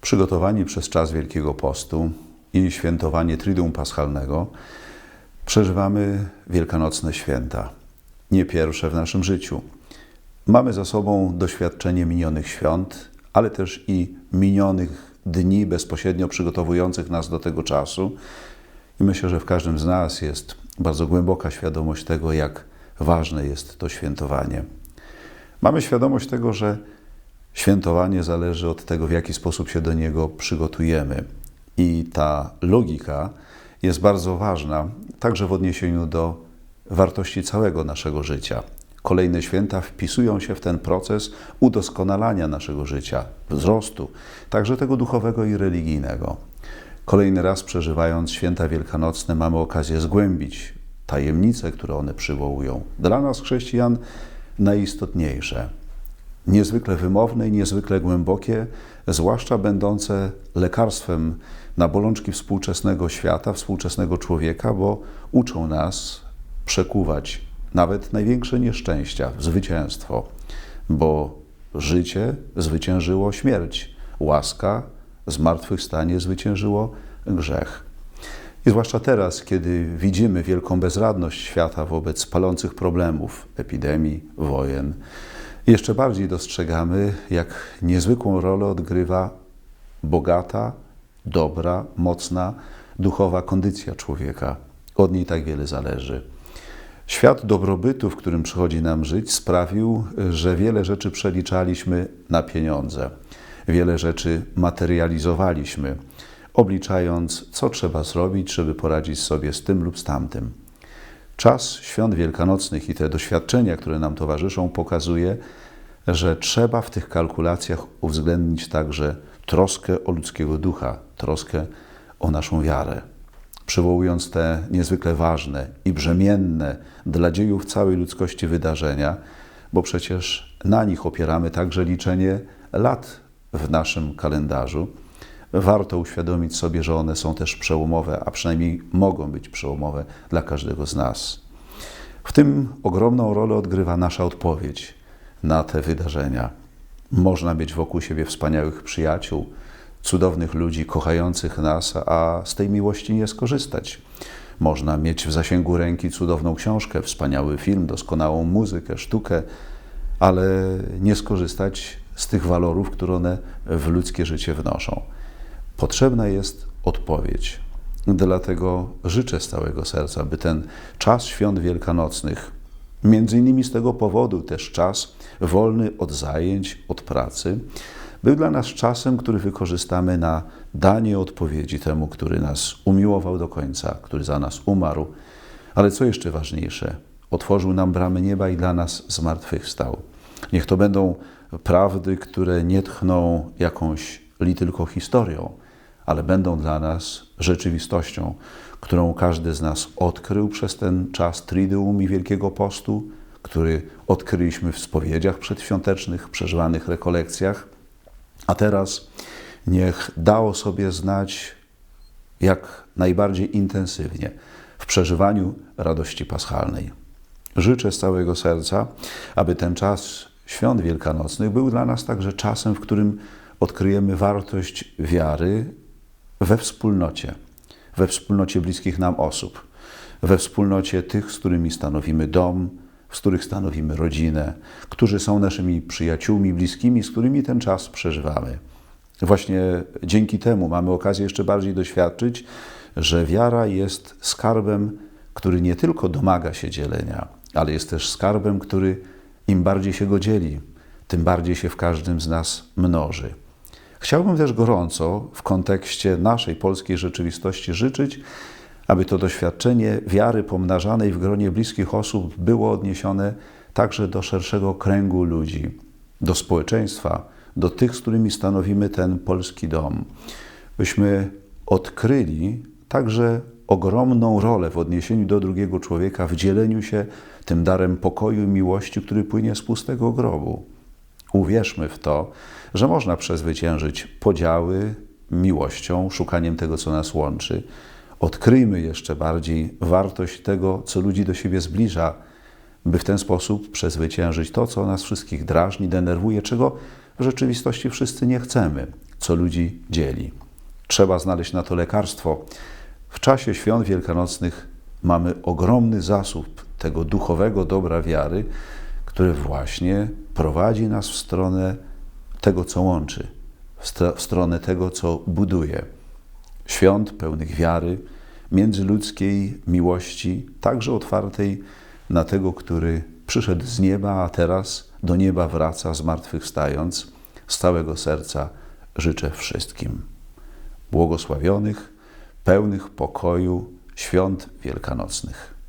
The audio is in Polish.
przygotowani przez czas Wielkiego Postu i świętowanie Triduum Paschalnego, przeżywamy wielkanocne święta. Nie pierwsze w naszym życiu. Mamy za sobą doświadczenie minionych świąt, ale też i minionych dni bezpośrednio przygotowujących nas do tego czasu. I myślę, że w każdym z nas jest bardzo głęboka świadomość tego, jak ważne jest to świętowanie. Mamy świadomość tego, że świętowanie zależy od tego, w jaki sposób się do niego przygotujemy. I ta logika jest bardzo ważna, także w odniesieniu do wartości całego naszego życia. Kolejne święta wpisują się w ten proces udoskonalania naszego życia, wzrostu, także tego duchowego i religijnego. Kolejny raz przeżywając święta wielkanocne, mamy okazję zgłębić tajemnice, które one przywołują. Dla nas, chrześcijan, najistotniejsze. Niezwykle wymowne i niezwykle głębokie, zwłaszcza będące lekarstwem na bolączki współczesnego świata, współczesnego człowieka, bo uczą nas przekuwać nawet największe nieszczęścia w zwycięstwo, bo życie zwyciężyło śmierć, łaska zmartwychwstanie zwyciężyło grzech. I zwłaszcza teraz, kiedy widzimy wielką bezradność świata wobec palących problemów, epidemii, wojen, jeszcze bardziej dostrzegamy, jak niezwykłą rolę odgrywa bogata, dobra, mocna, duchowa kondycja człowieka. Od niej tak wiele zależy. Świat dobrobytu, w którym przychodzi nam żyć, sprawił, że wiele rzeczy przeliczaliśmy na pieniądze. Wiele rzeczy materializowaliśmy, obliczając, co trzeba zrobić, żeby poradzić sobie z tym lub z tamtym. Czas świąt wielkanocnych i te doświadczenia, które nam towarzyszą, pokazuje, że trzeba w tych kalkulacjach uwzględnić także troskę o ludzkiego ducha, troskę o naszą wiarę. Przywołując te niezwykle ważne i brzemienne dla dziejów całej ludzkości wydarzenia, bo przecież na nich opieramy także liczenie lat w naszym kalendarzu, warto uświadomić sobie, że one są też przełomowe, a przynajmniej mogą być przełomowe dla każdego z nas. W tym ogromną rolę odgrywa nasza odpowiedź na te wydarzenia. Można mieć wokół siebie wspaniałych przyjaciół, cudownych ludzi kochających nas, a z tej miłości nie skorzystać. Można mieć w zasięgu ręki cudowną książkę, wspaniały film, doskonałą muzykę, sztukę, ale nie skorzystać z tych walorów, które one w ludzkie życie wnoszą. Potrzebna jest odpowiedź. Dlatego życzę z całego serca, by ten czas świąt wielkanocnych, między innymi z tego powodu też czas wolny od zajęć, od pracy, był dla nas czasem, który wykorzystamy na danie odpowiedzi temu, który nas umiłował do końca, który za nas umarł, ale co jeszcze ważniejsze, otworzył nam bramy nieba i dla nas zmartwychwstał. Niech to będą prawdy, które nie tchną jakąś li tylko historią, ale będą dla nas rzeczywistością, którą każdy z nas odkrył przez ten czas Triduum i Wielkiego Postu, który odkryliśmy w spowiedziach przedświątecznych, przeżywanych rekolekcjach, a teraz niech dało sobie znać jak najbardziej intensywnie w przeżywaniu radości paschalnej. Życzę z całego serca, aby ten czas świąt wielkanocnych był dla nas także czasem, w którym odkryjemy wartość wiary we wspólnocie, we wspólnocie bliskich nam osób, we wspólnocie tych, z którymi stanowimy dom, z których stanowimy rodzinę, którzy są naszymi przyjaciółmi, bliskimi, z którymi ten czas przeżywamy. Właśnie dzięki temu mamy okazję jeszcze bardziej doświadczyć, że wiara jest skarbem, który nie tylko domaga się dzielenia, ale jest też skarbem, który im bardziej się go dzieli, tym bardziej się w każdym z nas mnoży. Chciałbym też gorąco w kontekście naszej polskiej rzeczywistości życzyć, aby to doświadczenie wiary pomnażanej w gronie bliskich osób było odniesione także do szerszego kręgu ludzi, do społeczeństwa, do tych, z którymi stanowimy ten polski dom. Byśmy odkryli także ogromną rolę w odniesieniu do drugiego człowieka, w dzieleniu się tym darem pokoju i miłości, który płynie z pustego grobu. Uwierzmy w to, że można przezwyciężyć podziały miłością, szukaniem tego, co nas łączy. Odkryjmy jeszcze bardziej wartość tego, co ludzi do siebie zbliża, by w ten sposób przezwyciężyć to, co nas wszystkich drażni, denerwuje, czego w rzeczywistości wszyscy nie chcemy. co ludzi dzieli. Trzeba znaleźć na to lekarstwo. W czasie świąt wielkanocnych mamy ogromny zasób tego duchowego dobra wiary, który właśnie prowadzi nas w stronę tego, co łączy, w, st- w stronę tego, co buduje. Świąt pełnych wiary, międzyludzkiej miłości, także otwartej na tego, który przyszedł z nieba, a teraz do nieba wraca, zmartwychwstając. Z całego serca życzę wszystkim błogosławionych, pełnych pokoju świąt wielkanocnych.